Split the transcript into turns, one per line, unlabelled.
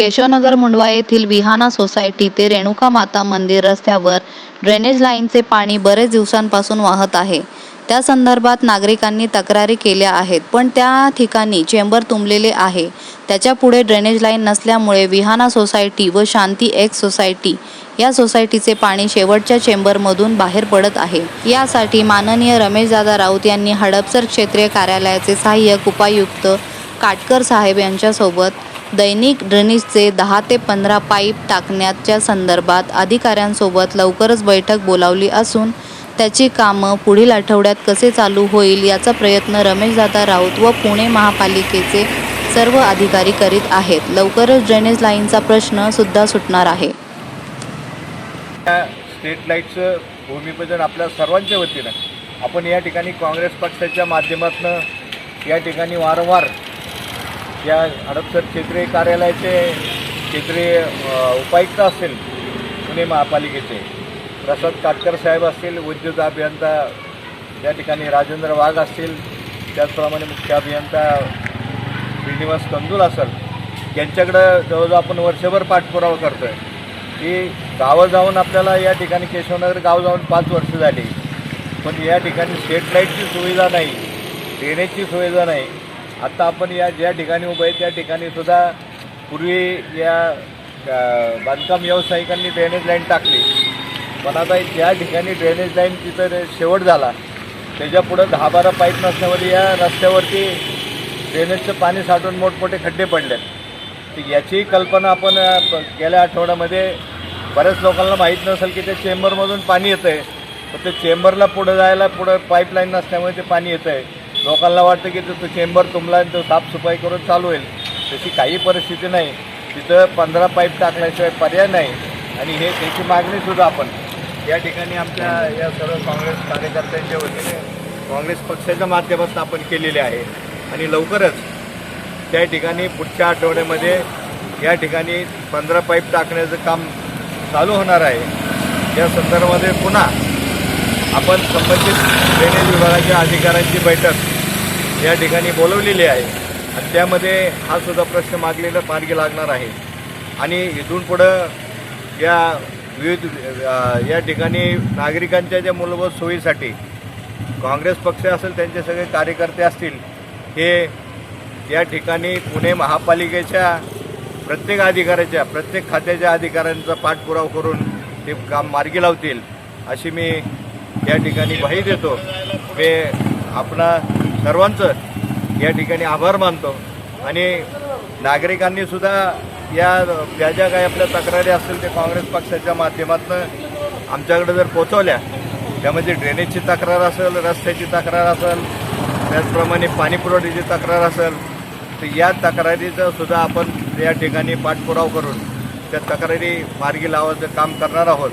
केशवनगर मुंडवा येथील विहाना सोसायटी ते रेणुका माता मंदिर रस्त्यावर ड्रेनेज लाईनचे पाणी बरेच दिवसांपासून वाहत आहे. त्या संदर्भात नागरिकांनी तक्रारी केल्या आहेत पण त्या ठिकाणी चेंबर तुंबलेले आहे. त्याच्या पुढे ड्रेनेज लाईन नसल्यामुळे विहाना सोसायटी व शांती एक्स सोसायटी या सोसायटीचे पाणी शेवटच्या चेंबरमधून बाहेर पडत आहे. यासाठी माननीय रमेशदादा राऊत यांनी हडपसर क्षेत्रीय कार्यालयाचे सहाय्यक उपायुक्त काटकर साहेब यांच्यासोबत दैनिक ड्रेनेजचे दहा ते पंधरा पाईप टाकण्याच्या संदर्भात अधिकाऱ्यांसोबत लवकरच बैठक बोलावली असून त्याची कामं पुढील आठवड्यात कसे चालू होईल याचा प्रयत्न रमेशदादा राऊत व पुणे महापालिकेचे सर्व अधिकारी करीत आहेत. लवकरच ड्रेनेज लाईनचा प्रश्न सुद्धा सुटणार आहे.
स्ट्रीट लाईटचं भूमिपूजन आपल्या सर्वांच्या वतीनं. आपण या ठिकाणी काँग्रेस पक्षाच्या माध्यमातून या ठिकाणी वारंवार या हडपसर क्षेत्रीय कार्यालयाचे क्षेत्रीय उपायुक्त असतील पुणे महापालिकेचे प्रसाद काटकर साहेब असतील विद्युत अभियंता या ठिकाणी राजेंद्र वाघ असतील त्याचप्रमाणे मुख्य अभियंता श्रीनिवास कंदूल असेल यांच्याकडं जवळजवळ आपण वर्षभर पाठपुरावा करतो आहे की गावं जाऊन आपल्याला या ठिकाणी केशवनगर गाव जाऊन पाच वर्ष झाली पण या ठिकाणी स्ट्रीट लाईटची सुविधा नाही ड्रेनेजची सुविधा नाही आता आपण या ज्या ठिकाणी उभं आहे त्या ठिकाणी सुद्धा पूर्वी या बांधकाम व्यावसायिकांनी ड्रेनेज लाईन टाकली. पण आता ज्या ठिकाणी ड्रेनेज लाईन तिथं शेवट झाला त्याच्यापुढं दहा बारा पाईप नसल्यावर या रस्त्यावरती ड्रेनेजचं पाणी साठून मोठमोठे खड्डे पडले. तर याची कल्पना आपण गेल्या आठवड्यामध्ये बऱ्याच लोकांना माहीत नसेल की त्या चेंबरमधून पाणी येतं आहे तर ते चेंबरला पुढं जायला पुढं पाईपलाईन नसल्यामुळे ते पाणी येतं आहे लोकांना वाटतं की तो चेंबर तुंबला आणि तो साफसफाई करून चालू होईल. तशी काही परिस्थिती नाही. तिथं पंधरा पाईप टाकल्याशिवाय पर्याय नाही. आणि हे त्याची मागणीसुद्धा आपण. या ठिकाणी आमच्या या सर्व काँग्रेस कार्यकर्त्यांच्या वतीने काँग्रेस पक्षाच्या माध्यमातून आपण केलेली आहे. आणि लवकरच त्या ठिकाणी पुढच्या आठवड्यामध्ये या ठिकाणी पंधरा पाईप टाकण्याचं काम चालू होणार आहे. या संदर्भामध्ये पुन्हा आपण संबंधित ड्रेनेज विभागाच्या अधिकाऱ्यांची बैठक या ठिकाणी बोलवलेली आहे. आणि त्यामध्ये हा सुद्धा प्रश्न मागलेला मार्गी लागणार आहे. आणि इथून पुढं या विविध या ठिकाणी नागरिकांच्या ज्या मूलभूत सोयीसाठी काँग्रेस पक्ष असेल त्यांचे सगळे कार्यकर्ते असतील हे या ठिकाणी पुणे महापालिकेच्या प्रत्येक अधिकाऱ्याच्या प्रत्येक खात्याच्या अधिकाऱ्यांचा पाठपुरावा करून ते काम मार्गी लावतील अशी मी या ठिकाणी ग्वाही देतो. मी आपणा सर्वांचं या ठिकाणी आभार मानतो. आणि नागरिकांनी सुद्धा या ज्या ज्या काही आपल्या तक्रारी असतील ते काँग्रेस पक्षाच्या माध्यमातून आमच्याकडे जर पोचवल्या त्यामध्ये ड्रेनेजची तक्रार असेल रस्त्याची तक्रार असेल त्याचप्रमाणे पाणीपुरवठ्याची तक्रार असेल तर या तक्रारीचं सुद्धा आपण या ठिकाणी पाठपुरावा करून त्या तक्रारी मार्गी लावायचं काम करणार आहोत.